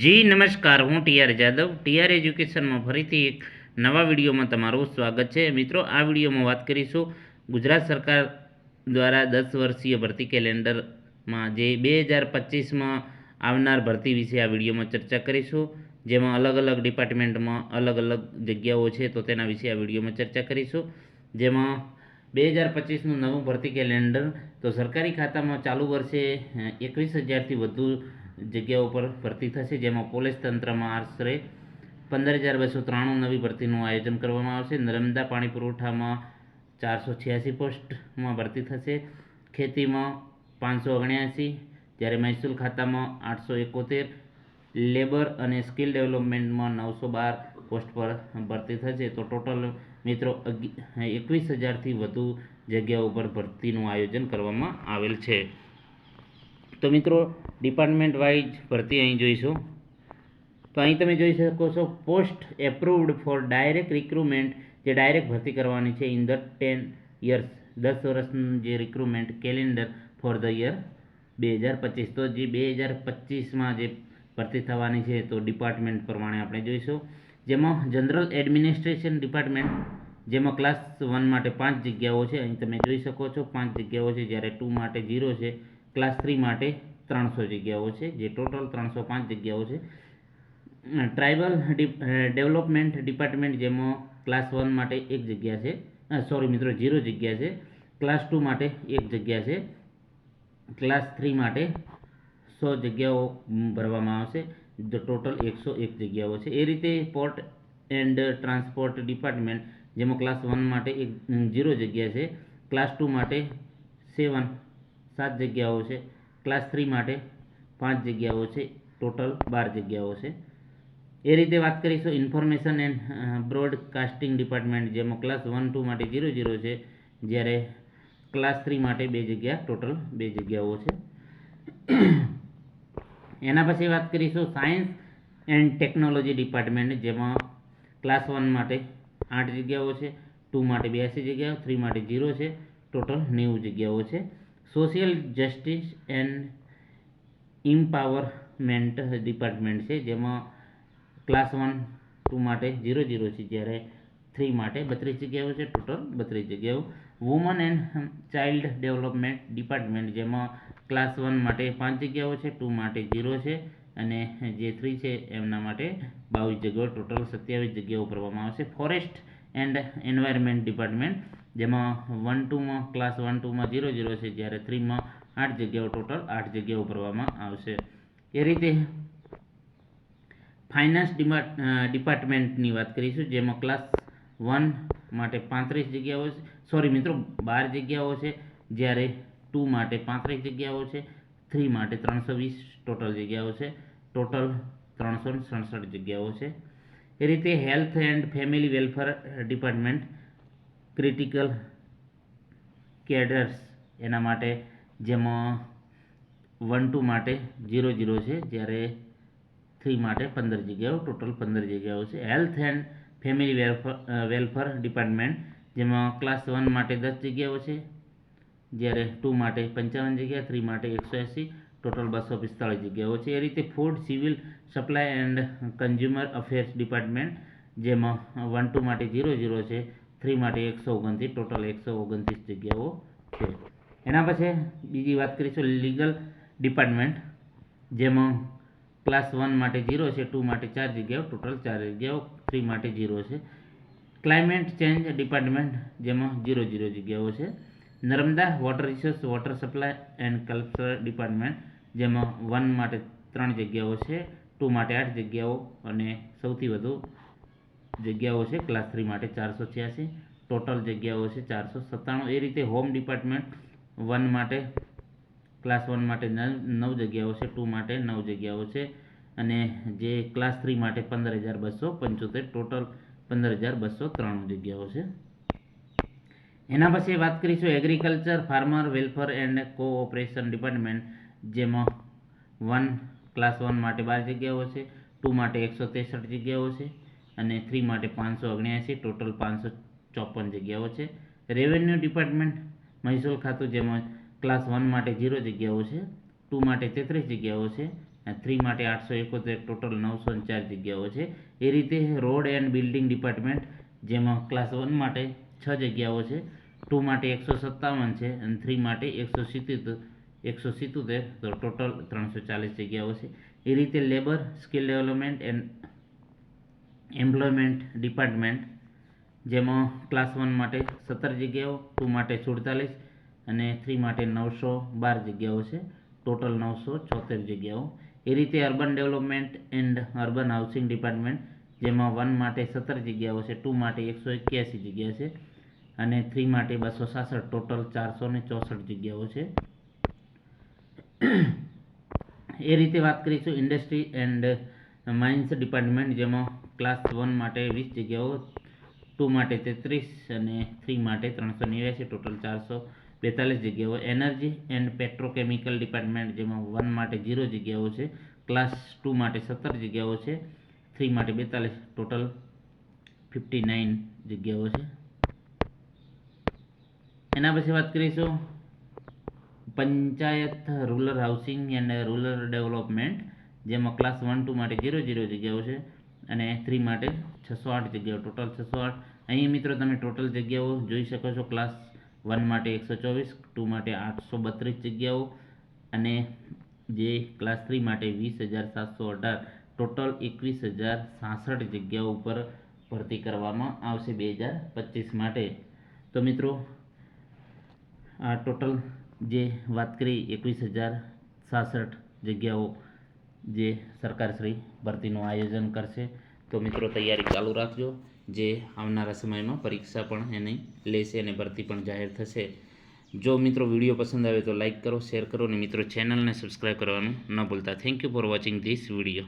જી, નમસ્કાર. હું TR Jadav. TR એજ્યુકેશનમાં ફરીથી એક નવા વિડીયોમાં તમારું સ્વાગત છે. મિત્રો, આ વિડીયોમાં વાત કરીશું ગુજરાત સરકાર દ્વારા દસ વર્ષીય ભરતી કેલેન્ડરમાં જે બે હજાર પચીસમાં આવનાર ભરતી વિશે આ વિડીયોમાં ચર્ચા કરીશું. જેમાં અલગ અલગ ડિપાર્ટમેન્ટમાં અલગ અલગ જગ્યાઓ છે, તો તેના વિશે આ વિડીયોમાં ચર્ચા કરીશું. જેમાં બે હજાર પચીસનું નવું ભરતી કેલેન્ડર, તો સરકારી ખાતામાં ચાલુ વર્ષે એકવીસ હજારથી વધુ જગ્યાઓ પર ભરતી થશે, જેમાં પોલીસ તંત્રમાં આશરે પંદર હજાર બસો ત્રાણું નવી ભરતીનું આયોજન કરવામાં આવશે. નર્મદા પાણી પુરવઠામાં ચારસો છ્યાસી પોસ્ટમાં ભરતી થશે. ખેતીમાં પાંચસો ઓગણ્યાસી, જ્યારે મહેસૂલ ખાતામાં આઠસો એકોતેર, લેબર અને સ્કિલ ડેવલપમેન્ટમાં નવસો બાર પોસ્ટ પર ભરતી થશે. તો ટોટલ મિત્રો એકવીસ હજારથી વધુ જગ્યાઓ પર ભરતીનું આયોજન કરવામાં આવેલ છે. તો મિત્રો ડિપાર્ટમેન્ટ વાઇઝ ભરતી અહીં જોઈશું. તો અહીં તમે જોઈ શકો છો post approved for direct recruitment જે ડાયરેક્ટ ભરતી કરવાની છે ઇન ધ ટેન યર્સ દસ વર્ષનું જે recruitment calendar for the year બે હજાર પચીસ. તો જે બે હજાર પચીસમાં જે ભરતી થવાની છે, તો ડિપાર્ટમેન્ટ પ્રમાણે આપણે જોઈશું. જેમાં જનરલ એડમિનિસ્ટ્રેશન ડિપાર્ટમેન્ટ જેમાં ક્લાસ વન માટે પાંચ જગ્યાઓ છે. અહીં તમે જોઈ શકો છો, પાંચ જગ્યાઓ છે, જ્યારે ટુ માટે ઝીરો છે. ક્લાસ થ્રી માટે ત્રણસો જગ્યાઓ છે, જે ટોટલ ત્રણસો પાંચ જગ્યાઓ છે. ટ્રાઇબલ ડેવલપમેન્ટ ડિપાર્ટમેન્ટ જેમાં ક્લાસ વન માટે એક જગ્યા છે. સોરી મિત્રો ઝીરો જગ્યા છે. ક્લાસ ટુ માટે એક જગ્યા છે. ક્લાસ થ્રી માટે સો જગ્યાઓ ભરવામાં આવશે. ટોટલ એકસો એક જગ્યાઓ છે. એ રીતે પોર્ટ એન્ડ ટ્રાન્સપોર્ટ ડિપાર્ટમેન્ટ જેમાં ક્લાસ વન માટે એક ઝીરો જગ્યા છે. ક્લાસ ટુ માટે સેવન સાત જગ્યાઓ છે. ક્લાસ થ્રી માટે પાંચ જગ્યાઓ છે. ટોટલ બાર જગ્યાઓ છે. એ રીતે વાત કરીશું ઇન્ફોર્મેશન એન્ડ બ્રોડકાસ્ટિંગ ડિપાર્ટમેન્ટ જેમાં ક્લાસ વન ટુ માટે ઝીરો ઝીરો છે. જ્યારે ક્લાસ થ્રી માટે બે જગ્યા ટોટલ બે જગ્યાઓ છે. એના પછી વાત કરીશું સાયન્સ એન્ડ ટેકનોલોજી ડિપાર્ટમેન્ટ જેમાં ક્લાસ વન માટે આઠ જગ્યાઓ છે. ટુ માટે બ્યાસી જગ્યાઓ થ્રી માટે ઝીરો છે. ટોટલ નેવું જગ્યાઓ છે. Social justice and empowerment department છે, જેમાં ક્લાસ વન ટુ માટે ઝીરો ઝીરો છે, જ્યારે થ્રી માટે બત્રીસ જગ્યાઓ છે, ટોટલ બત્રીસ જગ્યાઓ. Woman and child development department, જેમાં ક્લાસ વન માટે પાંચ જગ્યાઓ છે, ટુ માટે ઝીરો છે, અને જે થ્રી છે, એમના માટે બાવીસ જગ્યાઓ. ટોટલ સત્યાવીસ જગ્યાઓ ભરવામાં આવશે. ફોરેસ્ટ એન્ડ એન્વાયરમેન્ટ ડિપાર્ટમેન્ટ જેમાં વન ટુમાં ક્લાસ વન ટુમાં ઝીરો ઝીરો છે, જ્યારે થ્રીમાં આઠ જગ્યાઓ ટોટલ આઠ જગ્યાઓ ભરવામાં આવશે. એ રીતે ફાઇનાન્સ ડિપાર્ટમેન્ટની વાત કરીશું, જેમાં ક્લાસ વન માટે પાંત્રીસ જગ્યાઓ છે. સોરી મિત્રો, બાર જગ્યાઓ છે, જ્યારે ટુ માટે પાંત્રીસ જગ્યાઓ છે થ્રી માટે ત્રણસો વીસ ટોટલ જગ્યાઓ છે. ટોટલ ત્રણસો સડસઠ જગ્યાઓ છે. એ રીતે health and family welfare department critical cadres એના માટે જેમાં વન ટુ માટે ઝીરો ઝીરો છે, જ્યારે થ્રી માટે પંદર જગ્યાઓ ટોટલ પંદર જગ્યાઓ છે. Health and family welfare welfare department જેમાં ક્લાસ વન માટે દસ જગ્યાઓ છે, જ્યારે ટુ માટે પંચાવન જગ્યા થ્રી માટે એકસો એંસી ટોટલ બસો પિસ્તાળીસ જગ્યાઓ છે. એ રીતે food civil supply and consumer affairs department જેમાં વન ટુ માટે ઝીરો ઝીરો છે થ્રી માટે એકસો ઓગણત્રીસ ટોટલ એકસો ઓગણત્રીસ જગ્યાઓ છે. એના પછી બીજી વાત કરીશું લીગલ ડિપાર્ટમેન્ટ જેમાં ક્લાસ વન માટે ઝીરો છે ટુ માટે ચાર જગ્યાઓ ટોટલ ચાર જગ્યાઓ થ્રી માટે ઝીરો છે. ક્લાઇમેટ ચેન્જ ડિપાર્ટમેન્ટ જેમાં ઝીરો ઝીરો જગ્યાઓ છે. Narmada water resource water supply and culture department જેમાં વન માટે ત્રણ જગ્યાઓ છે ટુ માટે આઠ જગ્યાઓ અને સૌથી વધુ જગ્યાઓ છે ક્લાસ થ્રી માટે ચારસો છ્યાસી ટોટલ જગ્યાઓ છે ચારસો સત્તાણું. એ રીતે હોમ ડિપાર્ટમેન્ટ વન માટે ક્લાસ વન માટે નવ જગ્યાઓ છે ટુ માટે નવ જગ્યાઓ છે. અને જે ક્લાસ થ્રી માટે પંદર હજાર બસો પંચોતેર ટોટલ પંદર હજાર બસો ત્રાણું જગ્યાઓ છે. એના પછી વાત કરીશું agriculture farmer welfare and cooperation department જેમાં વન ક્લાસ વન માટે બાર જગ્યાઓ છે ટુ માટે એકસો ત્રેસઠ જગ્યાઓ છે. અને થ્રી માટે પાંચસો ઓગણ્યાસી ટોટલ પાંચસો ચોપન જગ્યાઓ છે. રેવન્યુ ડિપાર્ટમેન્ટ મહેસૂલ ખાતું જેમાં ક્લાસ વન માટે ઝીરો જગ્યાઓ છે ટુ માટે તેત્રીસ જગ્યાઓ છે, અને થ્રી માટે આઠસો એકોતેર ટોટલ નવસો ચાર જગ્યાઓ છે. એ રીતે રોડ એન્ડ બિલ્ડિંગ ડિપાર્ટમેન્ટ જેમાં ક્લાસ વન માટે છ જગ્યાઓ છે ટુ માટે એકસો સત્તાવન છે, અને થ્રી માટે એકસો સિત્તેર, એકસો સિત્તોતેર તો ટોટલ ત્રણસો ચાલીસ જગ્યાઓ છે. એ રીતે labour skill development and employment department જેમાં ક્લાસ વન માટે સત્તર જગ્યાઓ ટુ માટે સુડતાલીસ અને થ્રી માટે નવસો બાર જગ્યાઓ છે. ટોટલ નવસો છોતેર જગ્યાઓ. એ રીતે urban development and urban housing department જેમાં વન માટે સત્તર જગ્યાઓ છે ટુ માટે એકસો એક્યાસી જગ્યા છે અને થ્રી માટે બસો સાસઠ. ટોટલ ચારસો ને ચોસઠ જગ્યાઓ છે. એ રીતે વાત કરીશું ઇન્ડસ્ટ્રી એન્ડ માઇન્સ ડિપાર્ટમેન્ટ જેમાં ક્લાસ વન માટે વીસ જગ્યાઓ ટુ માટે તેત્રીસ અને થ્રી માટે ત્રણસો નેવ્યાસી ટોટલ ચારસો બેતાલીસ જગ્યાઓ. એનર્જી એન્ડ પેટ્રોકેમિકલ ડિપાર્ટમેન્ટ જેમાં વન માટે ઝીરો જગ્યાઓ છે ક્લાસ ટુ માટે સત્તર જગ્યાઓ છે થ્રી માટે બેતાલીસ ટોટલ ફિફ્ટી નાઇન જગ્યાઓ છે. એના પછી વાત કરીશું panchayat rural housing and rural development જેમાં ક્લાસ વન ટુ માટે ઝીરો ઝીરો જગ્યાઓ છે અને થ્રી માટે છસો આઠ જગ્યાઓ ટોટલ છસો આઠ. અહીં મિત્રો તમે ટોટલ જગ્યાઓ જોઈ શકો છો ક્લાસ વન માટે એકસો ચોવીસ ટુ માટે આઠસો બત્રીસ જગ્યાઓ અને જે ક્લાસ થ્રી માટે વીસ હજાર સાતસો અઢાર. ટોટલ એકવીસ હજાર સાસઠ જગ્યાઓ ઉપર ભરતી કરવામાં આવશે બે હજાર પચીસ માટે. તો મિત્રો, આ ટોટલ જે વાત કરી, એકવીસ હજાર સાસઠ જગ્યાઓ જે સરકારશ્રી ભરતીનું આયોજન કરશે. તો મિત્રો, તૈયારી ચાલુ રાખજો. જે આવનારા સમયમાં પરીક્ષા પણ એની લેશે અને ભરતી પણ જાહેર થશે. જો મિત્રો વીડિયો પસંદ આવે તો લાઈક કરો, શેર કરો અને મિત્રો ચેનલને સબસ્ક્રાઈબ કરવાનું ન ભૂલતા. Thank you for watching this video